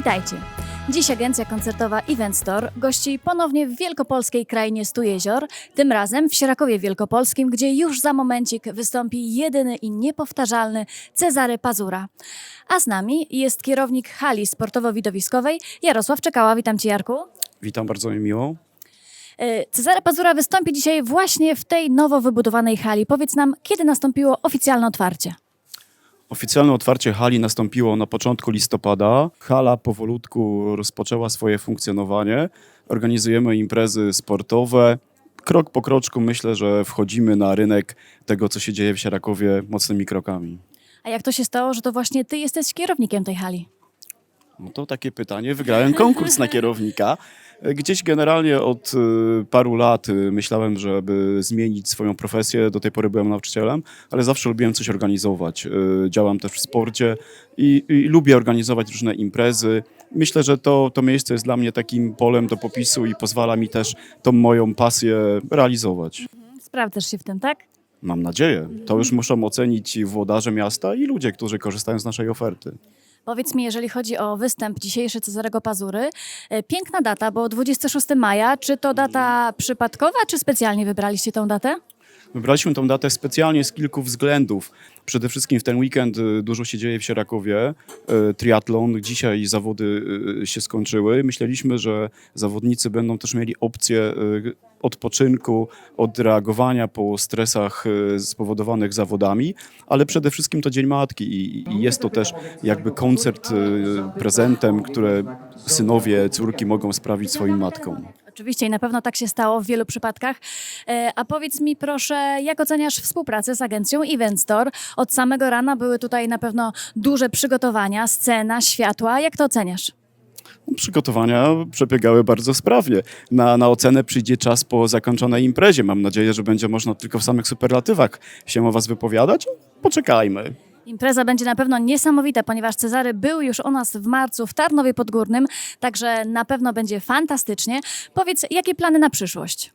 Witajcie. Dziś agencja koncertowa Event Store gości ponownie w wielkopolskiej krainie Stu Jezior, tym razem w Sierakowie Wielkopolskim, gdzie już za momencik wystąpi jedyny i niepowtarzalny Cezary Pazura. A z nami jest kierownik hali sportowo-widowiskowej Jarosław Czekała. Witam Cię Jarku. Witam, bardzo mi miło. E, Cezary Pazura wystąpi dzisiaj właśnie w tej nowo wybudowanej hali. Powiedz nam, kiedy nastąpiło oficjalne otwarcie? Oficjalne otwarcie hali nastąpiło na początku listopada. Hala powolutku rozpoczęła swoje funkcjonowanie. Organizujemy imprezy sportowe. Krok po kroczku myślę, że wchodzimy na rynek tego, co się dzieje w Sierakowie mocnymi krokami. A jak to się stało, że to właśnie Ty jesteś kierownikiem tej hali? No to takie pytanie. Wygrałem konkurs na kierownika. Gdzieś generalnie od y, paru lat y, myślałem, żeby zmienić swoją profesję. Do tej pory byłem nauczycielem, ale zawsze lubiłem coś organizować. Y, Działam też w sporcie i, i lubię organizować różne imprezy. Myślę, że to, to miejsce jest dla mnie takim polem do popisu i pozwala mi też tą moją pasję realizować. Sprawdzasz się w tym, tak? Mam nadzieję. To już muszą ocenić włodarze miasta i ludzie, którzy korzystają z naszej oferty. Powiedz mi, jeżeli chodzi o występ dzisiejszy Cezarego Pazury, e, piękna data, bo 26 maja, czy to data przypadkowa, czy specjalnie wybraliście tą datę? Wybraliśmy tą datę specjalnie z kilku względów. Przede wszystkim w ten weekend y, dużo się dzieje w Sierakowie. y, Triatlon, dzisiaj zawody y, się skończyły. Myśleliśmy, że zawodnicy będą też mieli opcję odpoczynku, odreagowania po stresach spowodowanych zawodami, ale przede wszystkim to Dzień Matki i- jest to też jakby koncert prezentem, które synowie, córki mogą sprawić swoim matkom. Oczywiście i na pewno tak się stało w wielu przypadkach. E, A powiedz mi proszę, jak oceniasz współpracę z agencją Event Store? Od samego rana były tutaj na pewno duże przygotowania, scena, światła. Jak to oceniasz? Przygotowania przebiegały bardzo sprawnie. Na, na ocenę przyjdzie czas po zakończonej imprezie. Mam nadzieję, że będzie można tylko w samych superlatywach się o Was wypowiadać. Poczekajmy. Impreza będzie na pewno niesamowita, ponieważ Cezary był już u nas w marcu w Tarnowie Podgórnym, także na pewno będzie fantastycznie. Powiedz, jakie plany na przyszłość?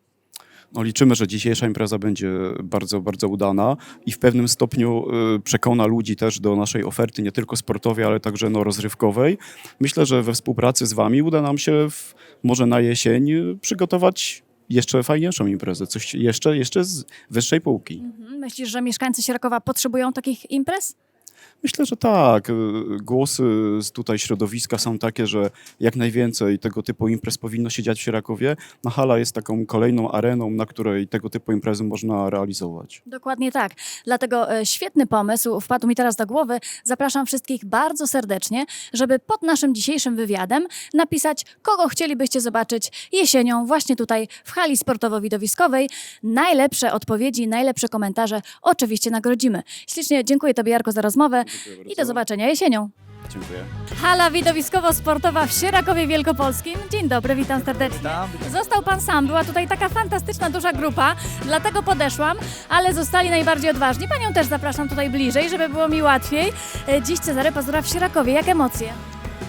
No, liczymy, że dzisiejsza impreza będzie bardzo, bardzo udana i w pewnym stopniu y, przekona ludzi też do naszej oferty, nie tylko sportowej, ale także no, rozrywkowej. Myślę, że we współpracy z Wami uda nam się w, może na jesień y, przygotować jeszcze fajniejszą imprezę, coś jeszcze, jeszcze z wyższej półki. Mhm. Myślisz, że mieszkańcy Sierakowa potrzebują takich imprez? Myślę, że tak. Głosy z tutaj środowiska są takie, że jak najwięcej tego typu imprez powinno się dziać w Sierakowie. No hala jest taką kolejną areną, na której tego typu imprezy można realizować. Dokładnie tak. Dlatego e, świetny pomysł wpadł mi teraz do głowy. Zapraszam wszystkich bardzo serdecznie, żeby pod naszym dzisiejszym wywiadem napisać, kogo chcielibyście zobaczyć jesienią właśnie tutaj w hali sportowo-widowiskowej. Najlepsze odpowiedzi, najlepsze komentarze oczywiście nagrodzimy. Ślicznie dziękuję Tobie Jarko za rozmowę i do zobaczenia jesienią. Dziękuję. Hala widowiskowo-sportowa w Sierakowie Wielkopolskim. Dzień dobry, witam serdecznie. Został pan sam, była tutaj taka fantastyczna, duża grupa, dlatego podeszłam, ale zostali najbardziej odważni. Panią też zapraszam tutaj bliżej, żeby było mi łatwiej. E, Dziś Cezary Pazura w Sierakowie. Jak emocje?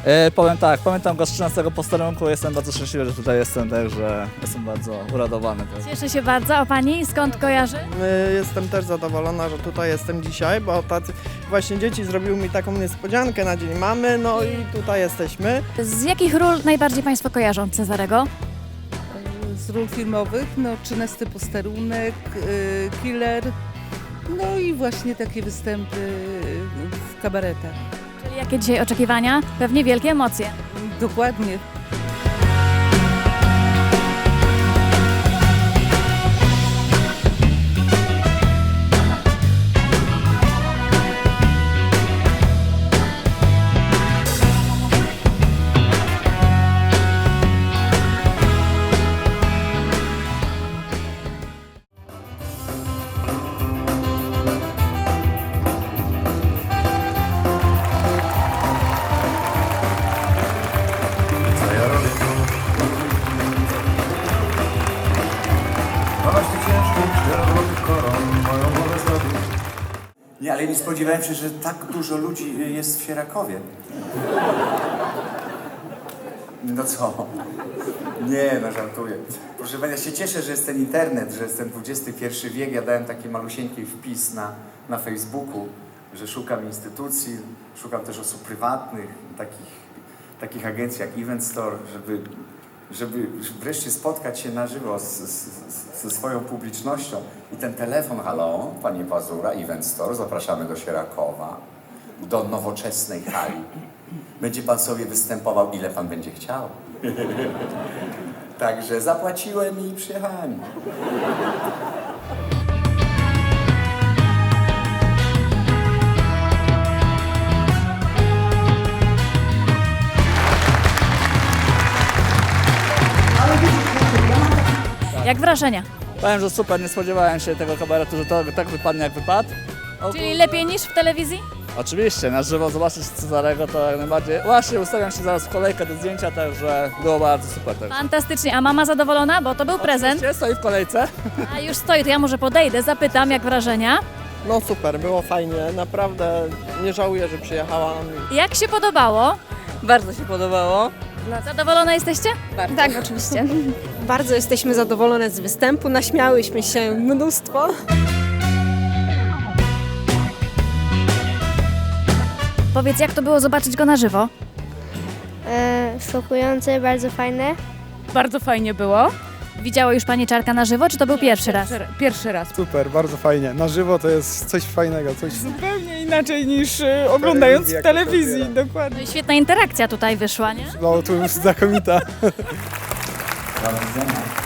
E, powiem tak, pamiętam go z 13 posterunku, jestem bardzo szczęśliwy, że tutaj jestem, także jestem bardzo uradowany. Cieszę się bardzo. A pani skąd kojarzy? Y, Jestem też zadowolona, że tutaj jestem dzisiaj, bo tacy właśnie dzieci zrobiły mi taką niespodziankę na dzień mamy, no i tutaj jesteśmy. Z jakich ról najbardziej państwo kojarzą Cezarego? z ról filmowych, no 13 posterunek, y, killer, no i właśnie takie występy w kabaretach. Jakie dzisiaj oczekiwania? Pewnie wielkie emocje. Dokładnie. Nie, ale nie spodziewałem się, że tak dużo ludzi jest w Sierakowie. No co? Nie, no żartuję. Proszę Państwa, ja się cieszę, że jest ten internet, że jest ten XXI wiek. Ja dałem taki malusieńki wpis na, na Facebooku, że szukam instytucji, szukam też osób prywatnych, takich takich agencji jak Event Store, żeby, żeby wreszcie spotkać się na żywo z, z, ze swoją publicznością. I ten telefon, halo, panie Pazura, Event Store, zapraszamy do Sierakowa, do nowoczesnej hali. Będzie pan sobie występował, ile pan będzie chciał. Także zapłaciłem i przyjechałem. Jak wrażenia? Powiem, że super, nie spodziewałem się tego kabaretu, że to tak wypadnie jak wypadł. Czyli lepiej niż w telewizji? Oczywiście, na żywo zobaczyć Cezarego to jak najbardziej. Właśnie ustawiam się zaraz w kolejkę do zdjęcia, także było bardzo super. Także. Fantastycznie. A mama zadowolona? Bo to był prezent. Oczywiście, stoi w kolejce. A już stoi, to ja może podejdę, zapytam, jak wrażenia. No super, było fajnie, naprawdę nie żałuję, że przyjechałam. Jak się podobało? Bardzo się podobało. Zadowolone jesteście? Tak, oczywiście. Bardzo jesteśmy zadowolone z występu, naśmiałyśmy się mnóstwo. Powiedz, jak to było zobaczyć go na żywo? E, szokujące, bardzo fajne. Bardzo fajnie było. Widziała już pani Czarka na żywo, czy to był pierwszy raz? Pierwszy raz. Super, bardzo fajnie. Na żywo to jest coś fajnego, coś Zupełnie inaczej niż y, oglądając jak w to telewizji, odbiera. dokładnie. No i świetna interakcja tutaj wyszła, nie? no, tu już znakomita. Widzenia.